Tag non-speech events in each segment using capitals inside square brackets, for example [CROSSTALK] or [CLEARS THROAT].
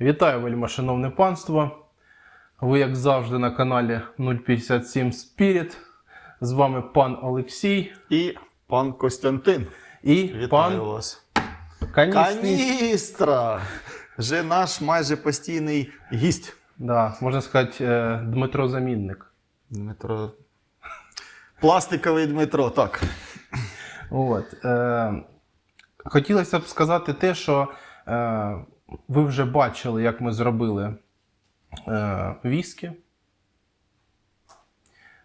Вітаю, вельма шановне панство. Ви, як завжди, на каналі 057 Spirit. З вами пан Олексій І пан Костянтин. і Вітаю пан вас. Канісний. Каністра! Вже наш майже постійний гість. Да, можна сказати, е, Дмитро Замінник. Дмитро. Пластиковий Дмитро, так. От, е, хотілося б сказати те, що е, ви вже бачили, як ми зробили е, віскі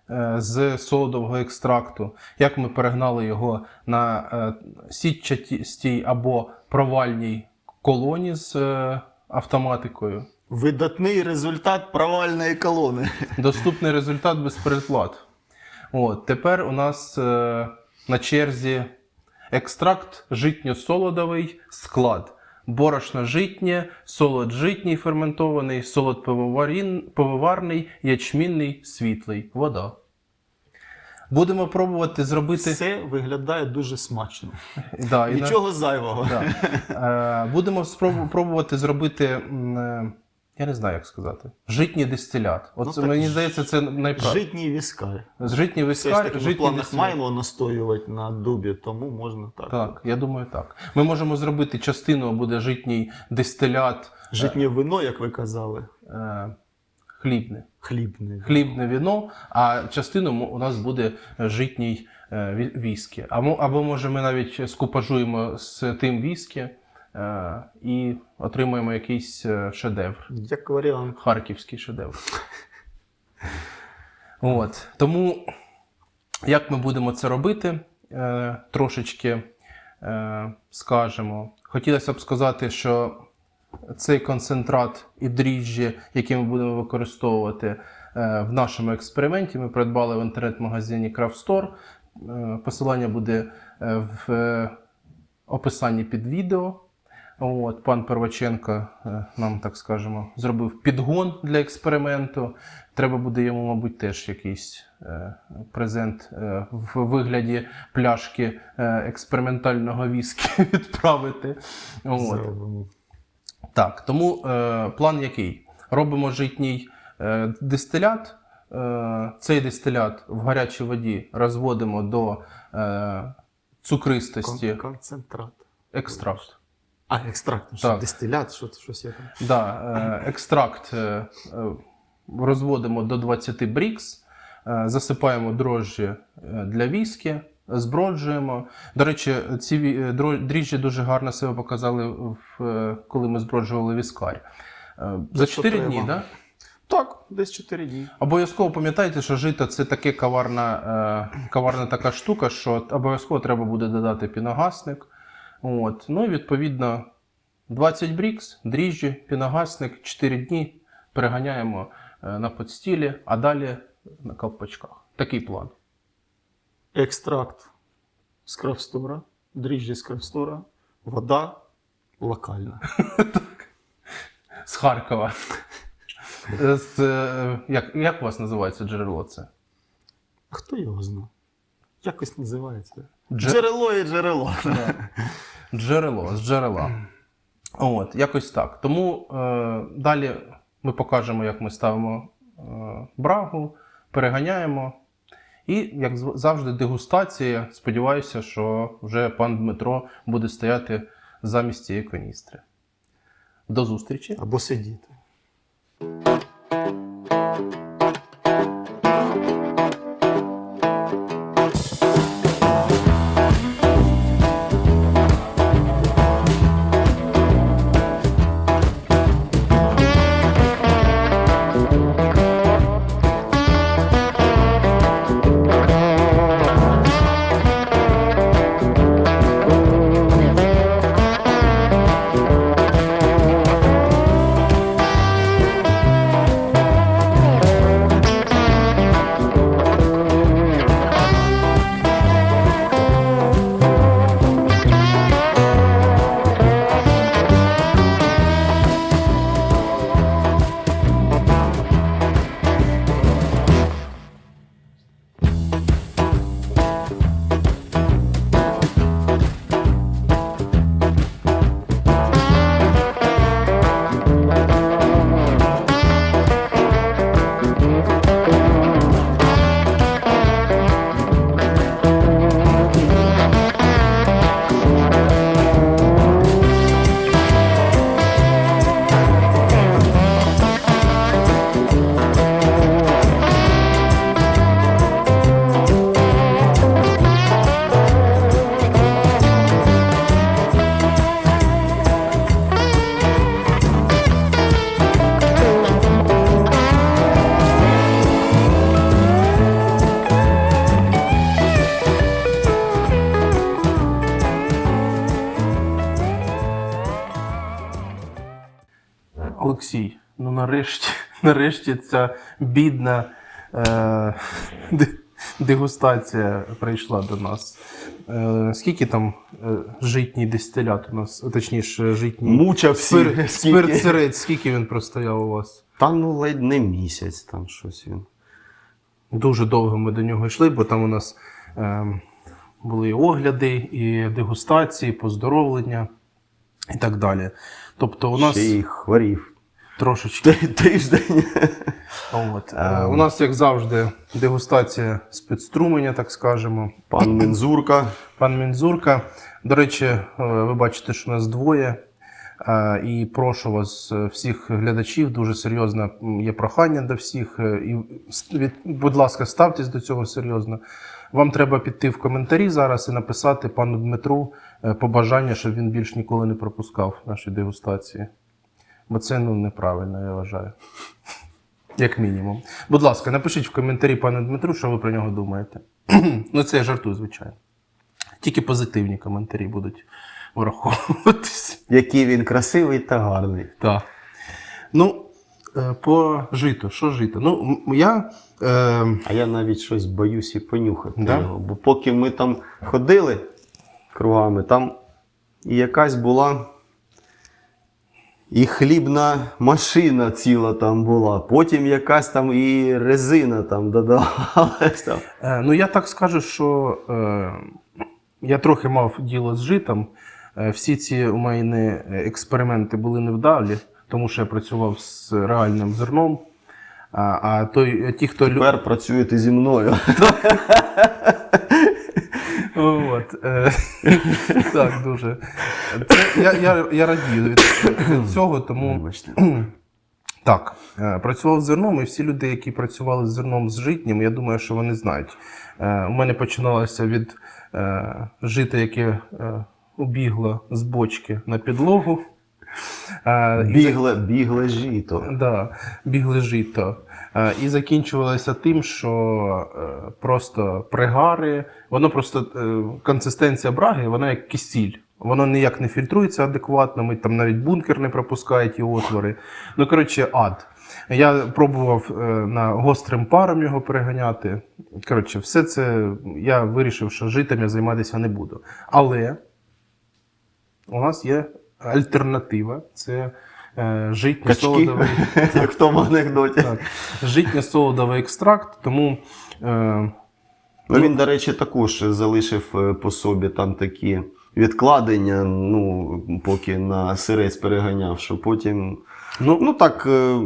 е, з солодового екстракту, як ми перегнали його на е, сітчатій або провальній колоні з е, автоматикою. Видатний результат провальної колони. [LAUGHS] Доступний результат без переплат. От, тепер у нас е, на черзі екстракт житньо-солодовий склад. Борошно житнє, солод житній ферментований, солод пивоварний, ячмінний, світлий, вода. Будемо пробувати зробити. Це виглядає дуже смачно. [LAUGHS] Да, і на- Нічого зайвого. Да. Е, будемо спробувати пробувати зробити. Е, Я не знаю, як сказати. Житній дистилят. От Ну, мені ж- здається, це найправильніше. Житній віскар. Житній Все ж таки в планах дистилят. маємо настоювати на дубі, тому можна так. Так, я думаю, так. Ми можемо зробити частину, буде житній дистилят Житнє вино, як ви казали, е, хлібне. хлібне. Хлібне віно, а частину у нас буде житній е, віскі. Або, або може ми навіть скупажуємо з тим віскі е, і отримаємо якийсь е, шедевр. Як варіант. Харківський шедевр. От. Тому, як ми будемо це робити, е, трошечки е, скажемо. Хотілося б сказати, що цей концентрат і дріжджі, які ми будемо використовувати е, в нашому експерименті, ми придбали в інтернет-магазині Craft Store. Е, Посилання буде е, в е, описанні під відео. От, пан Перваченко е, нам, так скажемо, зробив підгон для експерименту. Треба буде йому, мабуть, теж якийсь е, презент е, в вигляді пляшки е, експериментального віскі [LAUGHS] відправити. От. Так, тому е, план який? Робимо житній е, дистилят. Е, цей дистилят в гарячій воді розводимо до е, цукристості Концентрат. екстракт. А, екстракт, що Так. дистилят, що щось є там. Да, е, екстракт е, е, розводимо до 20 брікс, е, засипаємо дрожжі е, для віскі, зброджуємо. До речі, ці ві- е, дро- дріжджі дуже гарно себе показали, в, е, коли ми зброджували віскарь. Е, За що 4 дні, треба. да? Так, десь 4 дні. Обов'язково пам'ятайте, що жито це таке каварна, е, каварна така штука, що обов'язково треба буде додати піногасник. От. Ну і відповідно 20 брікс, дріжджі, піногасник, 4 дні переганяємо е, на подстілі, а далі на колпачках. Такий план. Екстракт з крафстора, дріжджі з крафстора, вода локальна. [LAUGHS] З Харкова. Е, З, е, як, як у вас називається джерело це? Хто його знає? Якось називається. Дже- Джерело і джерело. [LAUGHS] Джерело з джерела. От, якось так. Тому е, далі ми покажемо, як ми ставимо е, брагу, переганяємо. І, як завжди, дегустація. Сподіваюся, що вже пан Дмитро буде стояти замість цієї каністри. До зустрічі. Або сидіти. Олексій, ну нарешті, [LAUGHS] нарешті ця бідна е, дегустація прийшла до нас. Е, скільки там е, житній дистилят у нас, точніше, житній Мучався. спир, скільки. спирт сирець, скільки він простояв у вас? Та ну ледь не місяць там щось він. Дуже довго ми до нього йшли, бо там у нас е, були і огляди, і дегустації, поздоровлення і так далі. Тобто у нас Ще й хворів. Трошечки. Тиждень. От, е, у нас, як завжди, дегустація спецструменя, так скажемо. Пан Мензурка. Пан Мінзурка. До речі, е, ви бачите, що нас двоє. Е, І прошу вас, е, всіх глядачів, дуже серйозне є прохання до всіх. е, І, від- будь ласка, ставтесь до цього серйозно. Вам треба піти в коментарі зараз і написати пану Дмитру е, побажання, щоб він більш ніколи не пропускав наші дегустації. Бо це ну, неправильно, я вважаю. Як мінімум. Будь ласка, напишіть в коментарі пану Дмитру, що ви про нього думаєте. [CLEARS THROAT] ну, це я жартую, звичайно. Тільки позитивні коментарі будуть враховуватись. Який він красивий та гарний. Так. Ну, е, по житу. Що жито? Ну, я. Е, А я навіть щось боюсь і понюхати Да? його. Бо поки ми там ходили кругами, там і якась була і хлібна машина ціла там була. Потім якась там і резина там додавалась. Там. е, ну, я так скажу, що е, я трохи мав діло з житом. Е, всі ці у мене експерименти були невдалі, тому що я працював з реальним зерном. А, а той, ті, хто Тепер працюєте зі мною. [LAUGHS] От, е, [LAUGHS] так, дуже. Це, я, я, я радію від, від цього, тому [CLEARS THROAT] так, е, працював з зерном, і всі люди, які працювали з зерном з житнім, я думаю, що вони знають. Е, У мене починалося від жита, яке убігло з бочки на підлогу. Бігле, бігле жито. Да, бігли жито. Е, І закінчувалося тим, що е, просто пригари, воно просто е, консистенція браги, вона як кисіль. Воно ніяк не фільтрується адекватно, ми там навіть бункер не пропускає ті отвори. Ну, коротше, ад. Я пробував на гострим паром його переганяти. Коротше, все це я вирішив, що житом я займатися не буду. Але у нас є альтернатива. Це е, Качки, солодовий [LAUGHS] як в тому анекдоті. так, житньо солодовий екстракт, тому е, Ну, він, до речі, також залишив е, по собі там такі відкладення, ну, поки на сирець переганяв, що потім. ну, Ну так, е,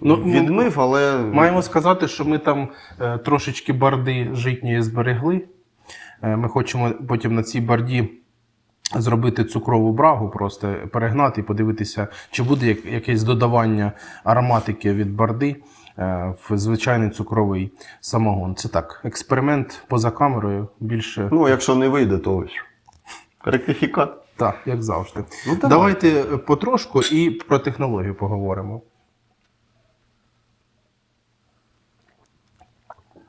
Ну, відмив, але. маємо сказати, що ми там трошечки барди житньої зберегли. Ми хочемо потім на цій барді зробити цукрову брагу, просто перегнати і подивитися, чи буде якесь додавання ароматики від барди е, в звичайний цукровий самогон. Це так, експеримент поза камерою більше. Ну, якщо не вийде, то ректифікат. Так, як завжди. Ну, давай. Давайте потрошку і про технологію поговоримо.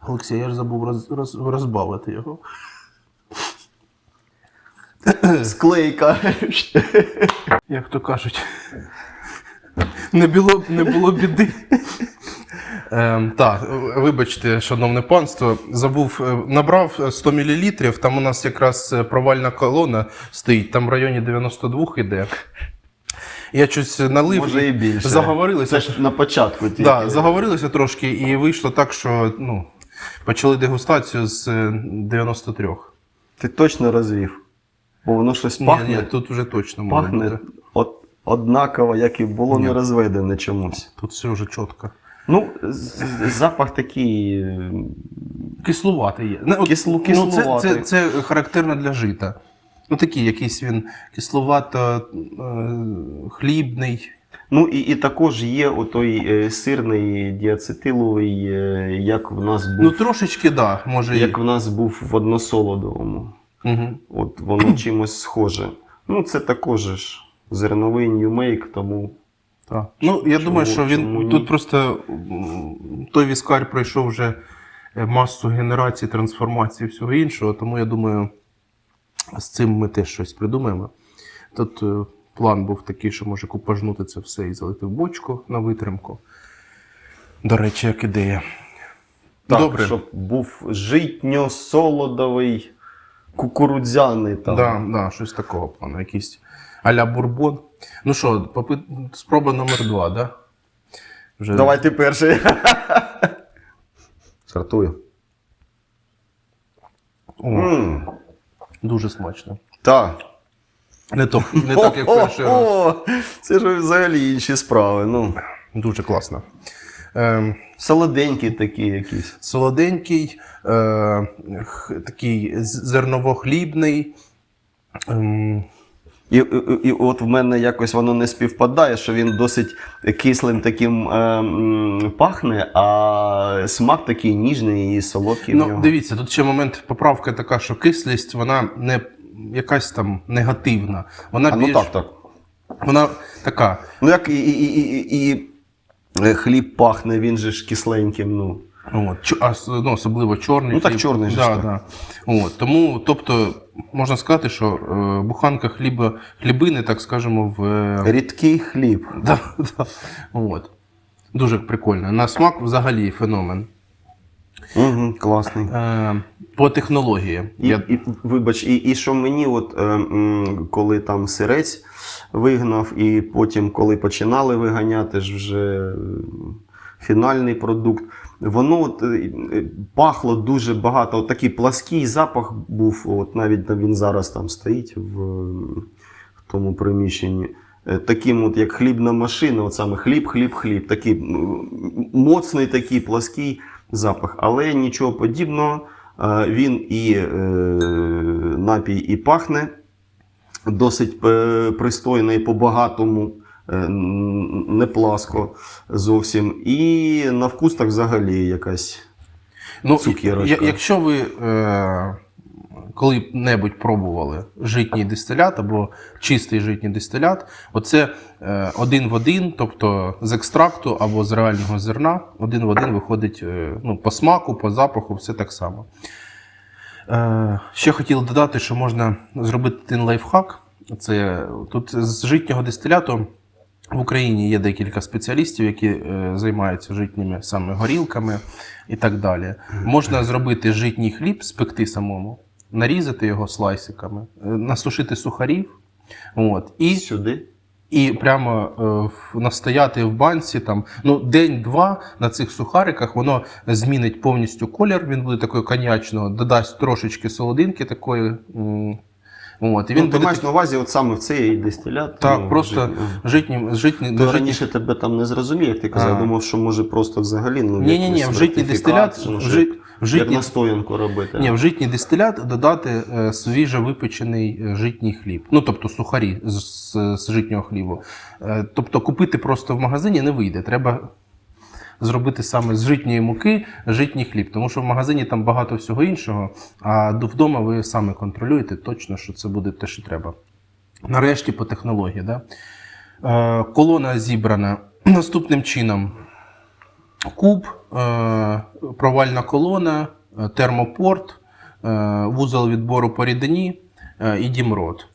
Олексій, я ж забув роз, роз, розбавити його. Склейка. Як то кажуть, не було, не було біди. Ем, так, вибачте, шановне панство, забув, е, набрав 100 мл, там у нас якраз е, провальна колона стоїть, там в районі 92 йде. Я щось налив, Може і більше. заговорилися. Це ж на початку тільки. Да, заговорилися трошки, і вийшло так, що ну, почали дегустацію з е, 93. Ти точно розвів. Бо воно щось Ні, пахне. ні, тут вже точно може пахне бути. от, однаково, як і було Ні. не розведене чомусь. Тут все вже чітко. Ну, запах такий. Кислуватий є. Кислу- ну, це, це, це характерно для жита. Ну, такий якийсь він кисловато е, хлібний. Ну і, і також є отой е, сирний діацетиловий, е, як в нас був, Ну, трошечки, так, да, може. як в нас був в односолодовому. Угу. От воно [CLEARS THROAT] чимось схоже. Ну, це також ж зерновий ньюмейк, тому Так. Ну, я Чому- думаю, що він ні? тут просто той віскар пройшов вже е, масу генерацій, трансформації і всього іншого, тому я думаю, з цим ми теж щось придумаємо. Тут е, план був такий, що може купажнути це все і залити в бочку на витримку. До речі, як ідея. Так, Добре. щоб був житньо-солодовий, кукурудзяний там. Да, да, щось такого плану, якийсь а-ля бурбон. Ну що, попит... спроба номер два, да? Вже... Давай ти перший. [LAUGHS] Стартую. О, М, дуже смачно. Так. Не, то, не так, як перший раз. О, це ж взагалі інші справи. Ну, Дуже класно. Ем, солоденькі такі якісь. солоденький, е, такий зерново-хлібний. Ем, І, і, і от в мене якось воно не співпадає, що він досить кислим таким е, пахне, а смак такий ніжний і солодкий. в ну, нього. дивіться, тут ще момент поправка така, що кислість, вона не якась там негативна. Вона А, ну так, так. вона така. Ну як і, і, і, і, е, хліб пахне, він же ж кисленьким. Ну. От, а, ну, особливо чорний. Ну, так хліб. чорний же да, так. да. От, тому, тобто, можна сказати, що е, буханка хліба, хлібини, так скажемо, в. е, Рідкий хліб. [LAUGHS] Да, да. От. Дуже прикольно. На смак взагалі феномен. Угу, класний. Е, по технології. І, Я... і, вибач, і, і що мені, от, е, коли там сирець вигнав, і потім, коли починали виганяти ж вже е, фінальний продукт, воно от, е, е, пахло дуже багато. От такий плаский запах був, от навіть він зараз там стоїть в, в тому приміщенні. Таким, от як хлібна машина, от саме хліб, хліб, хліб. Такий моцний, такий плаский запах, але нічого подібного. Він і е, напій і пахне досить е, пристойно і по-багатому, е, не пласко зовсім. І на вкус так взагалі якась. Ну, цукерочка. я- якщо ви е, коли-небудь пробували житній дистилят або чистий житній дистилят, оце е, один в один, тобто з екстракту або з реального зерна, один в один виходить е, ну, по смаку, по запаху, все так само. Е, ще хотів додати, що можна зробити один лайфхак. Це тут з житнього дистиляту в Україні є декілька спеціалістів, які е, займаються житніми саме горілками і так далі. Можна зробити житній хліб, спекти самому, нарізати його слайсиками, е, насушити сухарів. От, і Сюди. І прямо е, настояти в банці там ну день-два на цих сухариках воно змінить повністю колір. Він буде такий коньячного, додасть трошечки солодинки такої. От, і він ну, ти маєш на увазі от саме в цей дистилят? так, ну, просто житнім, житні, То раніше тебе там не зрозумів, як ти казав, А. думав, що може просто взагалі ну, ні, ні, ні, в житній дистилят, ну, в, жит, в, як житній, настоянку робити. ні, в житній дистилят додати е, свіжо випечений е, житній хліб. Ну, тобто сухарі з, з, з житнього хлібу. Е, тобто купити просто в магазині не вийде. Треба зробити саме з житньої муки житній хліб. Тому що в магазині там багато всього іншого, а вдома ви саме контролюєте точно, що це буде те, що треба. Нарешті по технології. Да? Е, колона зібрана [CLEARS THROAT] наступним чином. Куб, е, провальна колона, е, термопорт, е, вузол відбору по рідині і дімрот.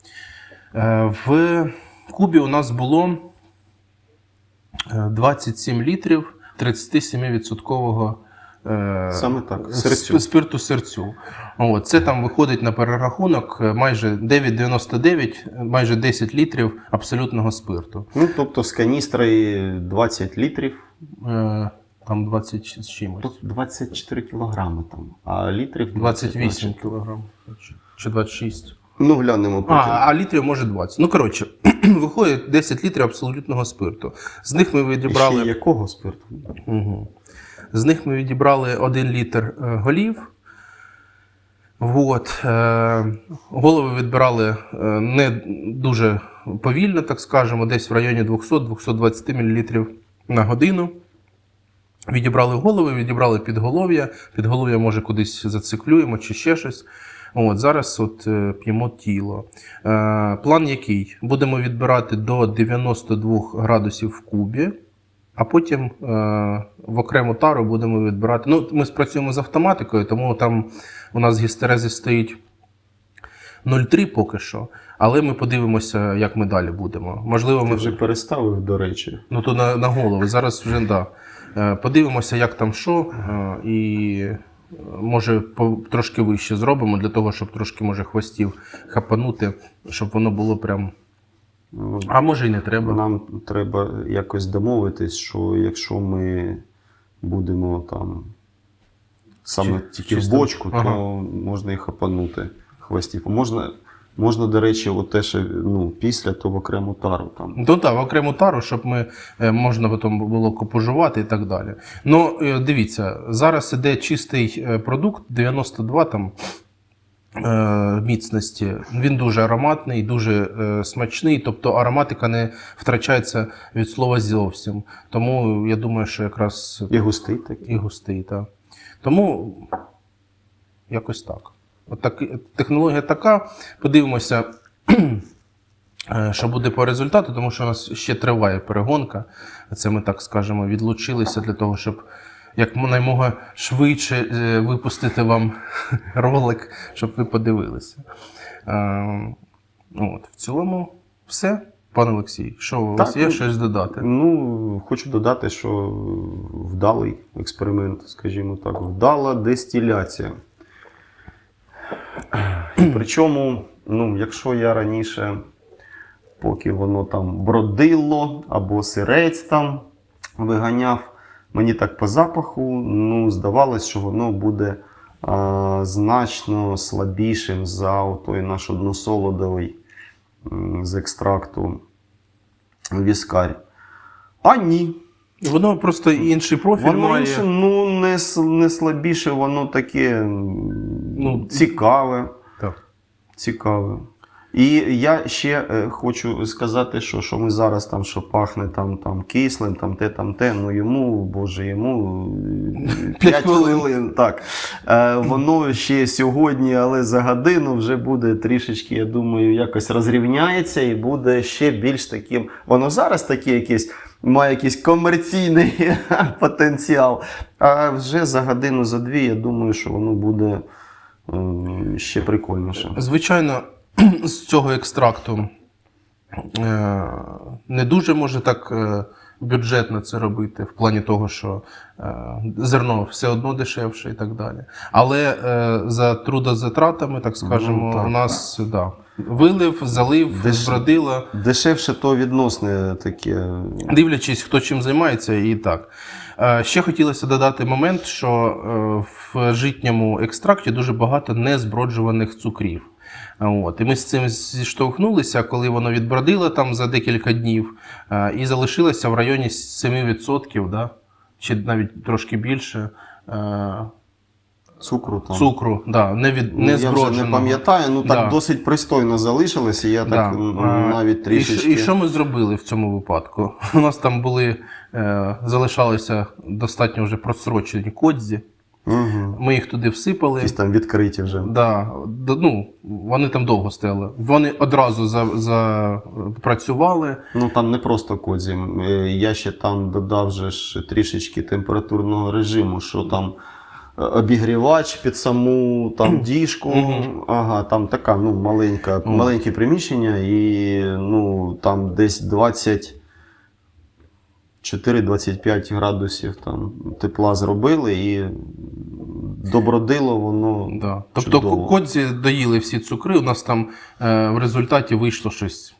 В кубі у нас було е, 27 літрів 37% е, Саме так, серцю. спирту серцю. От, це там виходить на перерахунок майже 9,99, майже 10 літрів абсолютного спирту. Ну, тобто з каністри 20 літрів, Там 20 з чимось. тут 24 кілограми там, а літрів 28 кілограм. чи- Чи 26. Ну, глянемо А, потім. а літрів може 20. Ну, коротше, [CLEARS THROAT] виходить 10 літрів абсолютного спирту. З них ми І ще якого спирту? Угу. З них ми відібрали 1 літр е, голів. Вот. Е, голови відбирали е, не дуже повільно, так скажемо, десь в районі 200-220 мл на годину. Відібрали голови, відібрали підголов'я. Підголов'я може кудись зациклюємо чи ще щось. От, зараз от, е, п'ємо тіло. Е, план який? Будемо відбирати до 92 градусів в кубі, а потім е, в окрему тару будемо відбирати. Ну, ми спрацюємо з автоматикою, тому там у нас гістерезис стоїть 0,3 поки що. Але ми подивимося, як ми далі будемо. Можливо, Ти ми вже переставив, до речі. Ну то на, на голову. Зараз вже да. Е, Подивимося, як там що, е, і е, може трошки вище зробимо для того, щоб трошки може хвостів хапанути, щоб воно було прям. Ну, А може і не треба. Нам треба якось домовитись, що якщо ми будемо там саме Чи- тільки в бочку, ага. то можна і хапанути хвостів. Можна, можна, до речі, от те, що ну, після, то в окрему тару там. Ну так, в окрему тару, щоб ми е, можна потім було купожувати і так далі. Ну, е, дивіться, зараз іде чистий е, продукт 92 там. Міцності. Він дуже ароматний, дуже смачний, тобто ароматика не втрачається від слова зовсім. Тому я думаю, що якраз І густий такий. і густий. Так. Тому якось так. От так. Технологія така. Подивимося, [CLEARS THROAT] е, що буде по результату, тому що у нас ще триває перегонка. Це ми так скажемо, відлучилися для того, щоб як наймога швидше е, випустити вам [LAUGHS] ролик, щоб ви подивилися. Е, От, в цілому, все. Пане Олексій, що у вас Так, є ну, щось додати? Ну, хочу додати, що вдалий експеримент, скажімо так, вдала дистиляція. І причому, ну, якщо я раніше, поки воно там бродило або сирець там виганяв, мені так по запаху, ну, здавалось, що воно буде а, значно слабішим за той наш односолодовий з екстракту віскарь. А ні. Воно просто інший профіль Воно має. інше, ну, не, не слабіше, воно таке Ну, цікаве. Так. Цікаве. І я ще е, хочу сказати, що, що ми зараз там, що пахне там, там кислим, там те, там те, ну йому, боже, йому [LAUGHS] 5 хвилин. хвилин. Так. Е, воно ще сьогодні, але за годину вже буде трішечки, я думаю, якось розрівняється і буде ще більш таким. Воно зараз таке якесь. Має якийсь комерційний [LAUGHS] потенціал. А вже за годину, за дві, я думаю, що воно буде ще прикольніше. Звичайно, [CLEARS THROAT] з цього екстракту е, не дуже може так е, бюджетно це робити, в плані того, що е, зерно все одно дешевше і так далі. Але е, за трудозатратами, так скажемо, Ну, так. у нас да, вилив, залив, Деш- збродило. Дешевше то відносне таке. Дивлячись, хто чим займається, і так. Е, Ще хотілося додати момент, що е, в житньому екстракті дуже багато незброджуваних цукрів. От. І ми з цим зіштовхнулися, коли воно відбродило там за декілька днів е, і залишилося в районі 7%, да? чи навіть трошки більше е, Цукру там. цукру, да, не, від, Ну, не я вже не пам'ятаю, ну так Да. досить пристойно залишилося. Я так Да. навіть і трішечки. що- І, що ми зробили в цьому випадку? [LAUGHS] У нас там були, е, залишалися достатньо вже просрочені кодзі. Угу. Ми їх туди всипали. Якісь там відкриті вже. Да, ну, вони там довго стояли. Вони одразу за, запрацювали. Ну там не просто кодзі. Е, Я ще там додав же ж трішечки температурного режиму, що там обігрівач під саму там діжку. Ага, там така ну, маленька, маленьке приміщення, і ну, там десь 24-25 градусів там тепла зробили і добродило воно. Да. Тобто кодзі доїли всі цукри. У нас там е, в результаті вийшло щось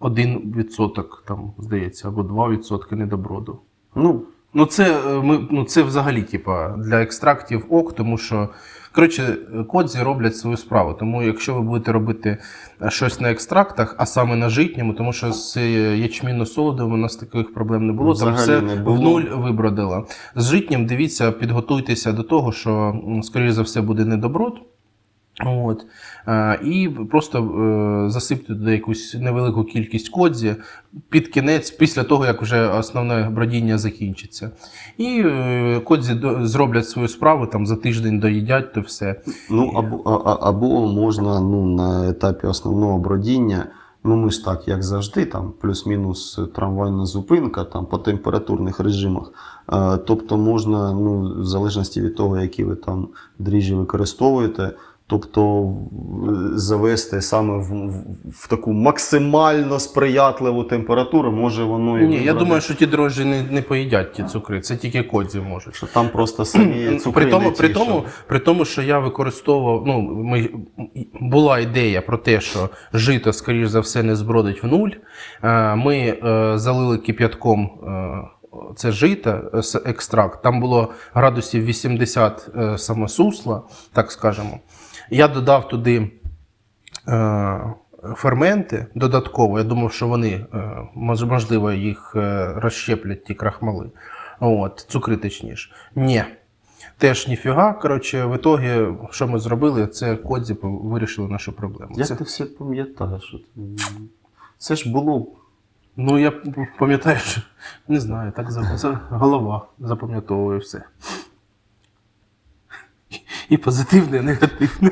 1%, там, здається, або 2% недоброду. Ну, Ну, це, е, ми, ну, це взагалі, типа, для екстрактів ок, тому що, коротше, кодзі роблять свою справу. Тому якщо ви будете робити е, щось на екстрактах, а саме на житньому, тому що з е, ячмінно-солодовим у нас таких проблем не було, там все не було. в нуль вибродило. З житнім, дивіться, підготуйтеся до того, що, скоріш за все, буде недоброд. От. Е, І просто е, засипте туди якусь невелику кількість кодзі під кінець, після того, як вже основне бродіння закінчиться. І е, кодзі зроблять свою справу, там за тиждень доїдять, то все. Ну, або, або можна ну, на етапі основного бродіння, ну ми ж так, як завжди, там плюс-мінус трамвайна зупинка там, по температурних режимах. Тобто можна, ну, в залежності від того, які ви там дріжджі використовуєте, Тобто завести саме в, в, в таку максимально сприятливу температуру, може воно і Ні, я думаю, що ті дрожжі не, не поїдять ті цукри, це тільки кодзі можуть. що там просто самі цукри при, тому, не при, тому, що- при тому, що я використовував, ну, ми, була ідея про те, що жито, скоріш за все, не збродить в нуль. Е, Ми е, залили кип'ятком е, це жито, е, екстракт. Там було градусів 80 е, саме сусла, так скажемо. Я додав туди е, ферменти додатково. Я думав, що вони, е, можливо, їх е, розщеплять ті крахмали. От, цукри точніше. Ні. Теж ніфіга. Коротше, в ітогі, що ми зробили, це кодзі вирішили нашу проблему. Як Це, ти все пам'ятаєш? Це ж було. ну, я пам'ятаю, що не знаю, так голова запам'ятовує все. І позитивне, і негативне.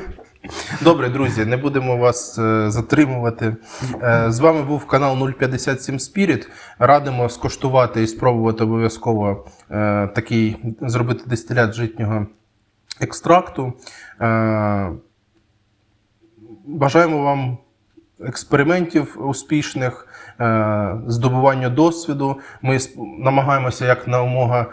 Добре, друзі, не будемо вас е, затримувати. Е, з вами був канал 057 Spirit. Радимо скуштувати і спробувати обов'язково е, такий зробити дистилят житнього екстракту. Бажаємо вам експериментів успішних, здобування досвіду. Ми намагаємося як намога е,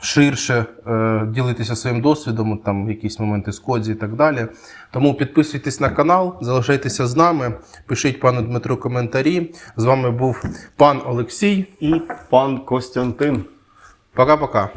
ширше е, ділитися своїм досвідом, там якісь моменти з кодзі і так далі. Тому підписуйтесь на канал, залишайтеся з нами, пишіть пану Дмитру коментарі. З вами був пан Олексій. І пан Костянтин. Пока-пока.